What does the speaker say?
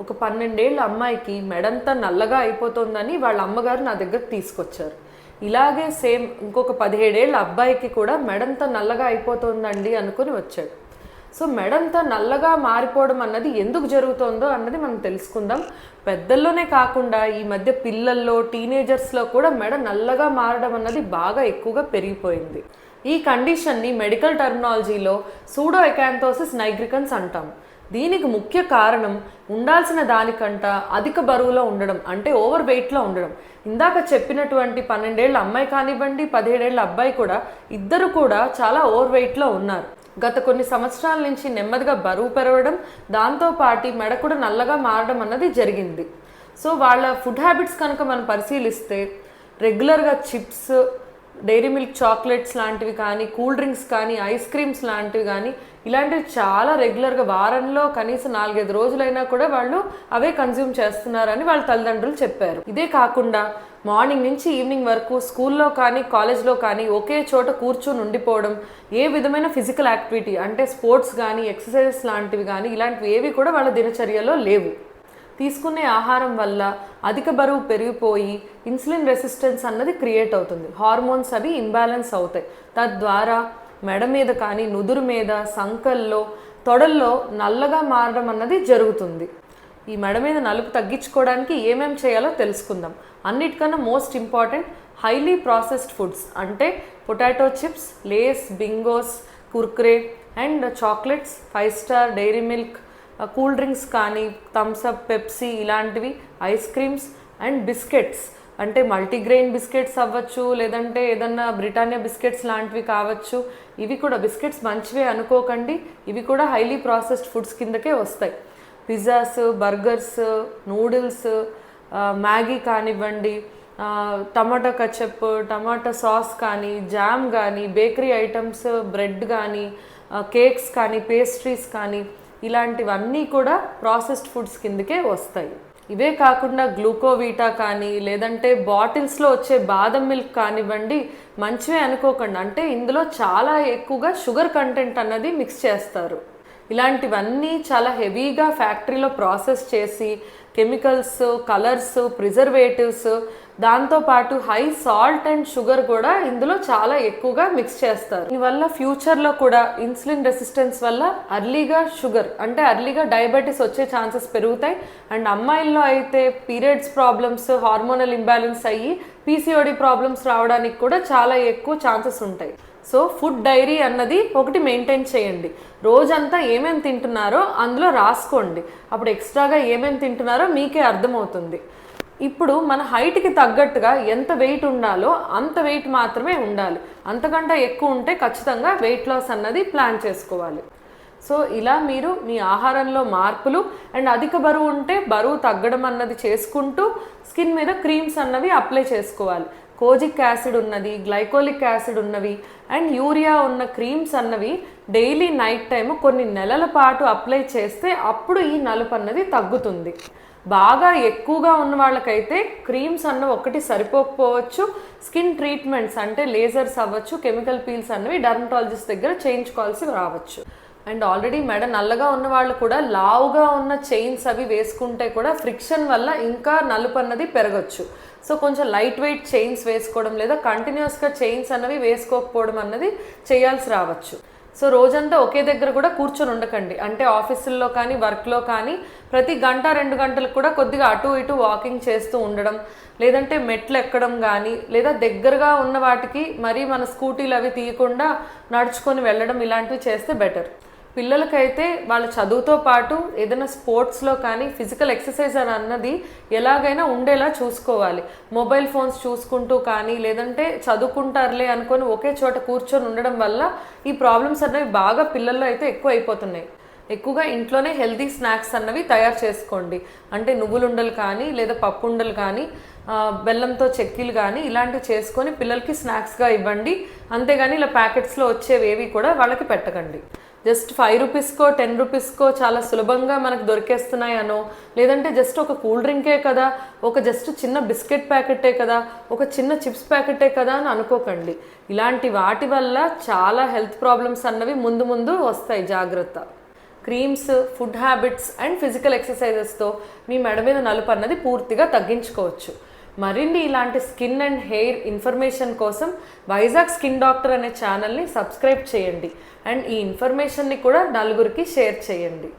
ఒక పన్నెండేళ్ళ అమ్మాయికి మెడంతా నల్లగా అయిపోతుందని వాళ్ళ అమ్మగారు నా దగ్గర తీసుకొచ్చారు. ఇలాగే సేమ్ ఇంకొక పదిహేడేళ్ళ అబ్బాయికి కూడా మెడంతా నల్లగా అయిపోతుందండి అనుకుని వచ్చాడు. సో మెడంతా నల్లగా మారిపోవడం అన్నది ఎందుకు జరుగుతోందో అన్నది మనం తెలుసుకుందాం. పెద్దల్లోనే కాకుండా ఈ మధ్య పిల్లల్లో టీనేజర్స్లో కూడా మెడ నల్లగా మారడం అన్నది బాగా ఎక్కువగా పెరిగిపోయింది. ఈ కండిషన్ని మెడికల్ టర్మినాలజీలో సూడో ఎకాంతోసిస్ నైగ్రికన్స్ అంటాం. దీనికి ముఖ్య కారణం ఉండాల్సిన దానికంట అధిక బరువులో ఉండడం అంటే ఓవర్ వెయిట్లో ఉండడం. ఇందాక చెప్పినటువంటి పన్నెండేళ్ళ అమ్మాయి కానివ్వండి పదిహేడేళ్ళ అబ్బాయి కూడా ఇద్దరు కూడా చాలా ఓవర్ వెయిట్లో ఉన్నారు. గత కొన్ని సంవత్సరాల నుంచి నెమ్మదిగా బరువు పెరగడం దాంతోపాటి మెడ కూడా నల్లగా మారడం అన్నది జరిగింది. సో వాళ్ళ ఫుడ్ హ్యాబిట్స్ కనుక మనం పరిశీలిస్తే రెగ్యులర్గా చిప్స్ డైరీ మిల్క్ చాక్లెట్స్ లాంటివి కానీ కూల్ డ్రింక్స్ కానీ ఐస్ క్రీమ్స్ లాంటివి కానీ ఇలాంటివి చాలా రెగ్యులర్గా వారంలో కనీసం నాలుగైదు రోజులైనా కూడా వాళ్ళు అవే కన్జ్యూమ్ చేస్తున్నారని వాళ్ళ తల్లిదండ్రులు చెప్పారు. ఇదే కాకుండా మార్నింగ్ నుంచి ఈవినింగ్ వరకు స్కూల్లో కానీ కాలేజ్లో కానీ ఒకే చోట కూర్చొని ఉండిపోవడం ఏ విధమైన ఫిజికల్ యాక్టివిటీ అంటే స్పోర్ట్స్ కానీ ఎక్సర్సైజెస్ లాంటివి కానీ ఇలాంటివి ఏవి కూడా వాళ్ళ దినచర్యలో లేవు. తీసుకునే ఆహారం వల్ల అధిక బరువు పెరిగిపోయి ఇన్సులిన్ రెసిస్టెన్స్ అన్నది క్రియేట్ అవుతుంది. హార్మోన్స్ అవి ఇంబ్యాలెన్స్ అవుతాయి. తద్వారా మెడ మీద కానీ నుదురు మీద సంకల్లో తొడల్లో నల్లగా మారడం అన్నది జరుగుతుంది. ఈ మెడ మీద నలుపు తగ్గించుకోవడానికి ఏమేం చేయాలో తెలుసుకుందాం. అన్నిటికన్నా most important highly processed foods అంటే potato chips Lays Bingos Kurkure and chocolates Five Star Dairy Milk cool drinks కానీ థమ్స్అప్ పెప్సీ ఇలాంటివి ఐస్ క్రీమ్స్ అండ్ బిస్కెట్స్. అంటే మల్టీగ్రెయిన్ బిస్కెట్స్ అవ్వచ్చు లేదంటే ఏదన్నా బ్రిటానియా బిస్కెట్స్ లాంటివి కావచ్చు. ఇవి కూడా బిస్కెట్స్ మంచివే అనుకోకండి. ఇవి కూడా హైలీ ప్రాసెస్డ్ ఫుడ్స్ కిందకే వస్తాయి. పిజ్జాస్ బర్గర్స్ నూడిల్స్ మ్యాగీ కానివ్వండి టమాటా కచప్ టమాటా సాస్ కానీ జామ్ కానీ బేకరీ ఐటమ్స్ బ్రెడ్ కానీ కేక్స్ కానీ పేస్ట్రీస్ కానీ ఇలాంటివన్నీ కూడా ప్రాసెస్డ్ ఫుడ్స్ కిందకే వస్తాయి. ఇవే కాకుండా గ్లూకోవీటా కానీ లేదంటే బాటిల్స్లో వచ్చే బాదం మిల్క్ కానివ్వండి మంచివే అనుకోకండి. అంటే ఇందులో చాలా ఎక్కువగా షుగర్ కంటెంట్ అన్నది మిక్స్ చేస్తారు. ఇలాంటివన్నీ చాలా హెవీగా ఫ్యాక్టరీలో ప్రాసెస్ చేసి కెమికల్స్ కలర్స్ ప్రిజర్వేటివ్స్ దాంతోపాటు హై సాల్ట్ అండ్ షుగర్ కూడా ఇందులో చాలా ఎక్కువగా మిక్స్ చేస్తారు. దీనివల్ల ఫ్యూచర్లో కూడా ఇన్సులిన్ రెసిస్టెన్స్ వల్ల అర్లీగా షుగర్ అంటే అర్లీగా డయాబెటీస్ వచ్చే ఛాన్సెస్ పెరుగుతాయి. అండ్ అమ్మాయిల్లో అయితే పీరియడ్స్ ప్రాబ్లమ్స్ హార్మోనల్ ఇంబ్యాలెన్స్ అయ్యి పీసీఓడి ప్రాబ్లమ్స్ రావడానికి కూడా చాలా ఎక్కువ ఛాన్సెస్ ఉంటాయి. సో ఫుడ్ డైరీ అన్నది ఒకటి మెయింటైన్ చేయండి. రోజంతా ఏమేమి తింటున్నారో అందులో రాసుకోండి. అప్పుడు ఎక్స్ట్రాగా ఏమేమి తింటున్నారో మీకే అర్థమవుతుంది. ఇప్పుడు మన హైట్కి తగ్గట్టుగా ఎంత వెయిట్ ఉండాలో అంత వెయిట్ మాత్రమే ఉండాలి. అంతకంటే ఎక్కువ ఉంటే ఖచ్చితంగా వెయిట్ లాస్ అన్నది ప్లాన్ చేసుకోవాలి. సో ఇలా మీరు మీ ఆహారంలో మార్పులు అండ్ అధిక బరువు ఉంటే బరువు తగ్గడం అన్నది చేసుకుంటూ స్కిన్ మీద క్రీమ్స్ అన్నవి అప్లై చేసుకోవాలి. కోజిక్ యాసిడ్ ఉన్నది గ్లైకోలిక్ యాసిడ్ ఉన్నవి అండ్ యూరియా ఉన్న క్రీమ్స్ అన్నవి డైలీ నైట్ టైం కొన్ని నెలల పాటు అప్లై చేస్తే అప్పుడు ఈ నలుపు అన్నది తగ్గుతుంది. బాగా ఎక్కువగా ఉన్న వాళ్ళకైతే క్రీమ్స్ అన్న ఒకటి సరిపోకపోవచ్చు. స్కిన్ ట్రీట్మెంట్స్ అంటే లేజర్స్ అవ్వచ్చు కెమికల్ పీల్స్ అన్నవి డర్మటాలజిస్ట్ దగ్గర చేయించుకోవాల్సి రావచ్చు. అండ్ ఆల్రెడీ మెడ నల్లగా ఉన్న వాళ్ళు కూడా లావుగా ఉన్న చైన్స్ అవి వేసుకుంటే కూడా ఫ్రిక్షన్ వల్ల ఇంకా నలుపు అన్నది పెరగచ్చు. సో కొంచెం లైట్ వెయిట్ చైన్స్ వేసుకోవడం లేదా కంటిన్యూస్గా చైన్స్ అన్నవి వేసుకోకపోవడం అన్నది చేయాల్సి రావచ్చు. సో రోజంతా ఒకే దగ్గర కూడా కూర్చొని ఉండకండి. అంటే ఆఫీసుల్లో కానీ వర్క్లో కానీ ప్రతి గంట రెండు గంటలకు కూడా కొద్దిగా అటు ఇటు వాకింగ్ చేస్తూ ఉండడం లేదంటే మెట్లు ఎక్కడం కానీ లేదా దగ్గరగా ఉన్న వాటికి మరీ మన స్కూటీలు అవి తీయకుండా నడుచుకొని వెళ్ళడం ఇలాంటివి చేస్తే బెటర్. పిల్లలకైతే వాళ్ళ చదువుతో పాటు ఏదైనా స్పోర్ట్స్లో కానీ ఫిజికల్ ఎక్సర్సైజ్ అని అన్నది ఎలాగైనా ఉండేలా చూసుకోవాలి. మొబైల్ ఫోన్స్ చూసుకుంటూ కానీ లేదంటే చదువుకుంటారులే అనుకొని ఒకే చోట కూర్చొని ఉండడం వల్ల ఈ ప్రాబ్లమ్స్ అనేవి బాగా పిల్లల్లో అయితే ఎక్కువ అయిపోతున్నాయి ఎక్కువగా ఇంట్లోనే హెల్తీ స్నాక్స్ అన్నవి తయారు చేసుకోండి. అంటే నువ్వులుండలు కానీ లేదా పప్పుండలు కానీ బెల్లంతో చెక్కీలు కానీ ఇలాంటివి చేసుకొని పిల్లలకి స్నాక్స్గా ఇవ్వండి. అంతేగాని ఇలా ప్యాకెట్స్లో వచ్చేవి ఏవి కూడా వాళ్ళకి పెట్టకండి. జస్ట్ ఫైవ్ రూపీస్కో టెన్ రూపీస్కో చాలా సులభంగా మనకు దొరికేస్తున్నాయనో లేదంటే జస్ట్ ఒక కూల్ డ్రింకే కదా ఒక జస్ట్ చిన్న బిస్కెట్ ప్యాకెటే కదా ఒక చిన్న చిప్స్ ప్యాకెటే కదా అని అనుకోకండి. ఇలాంటి వాటి వల్ల చాలా హెల్త్ ప్రాబ్లమ్స్ అన్నవి ముందు ముందు వస్తాయి జాగ్రత్త. Creams food habits and physical ఎక్సర్సైజెస్తో మీ మెడ మీద నలుపు అన్నది పూర్తిగా తగ్గించుకోవచ్చు. మరిన్ని ఇలాంటి స్కిన్ అండ్ హెయిర్ ఇన్ఫర్మేషన్ కోసం వైజాగ్ స్కిన్ డాక్టర్ అనే ఛానల్ని సబ్స్క్రైబ్ చేయండి. అండ్ ఈ ఇన్ఫర్మేషన్ని కూడా నలుగురికి షేర్ చేయండి.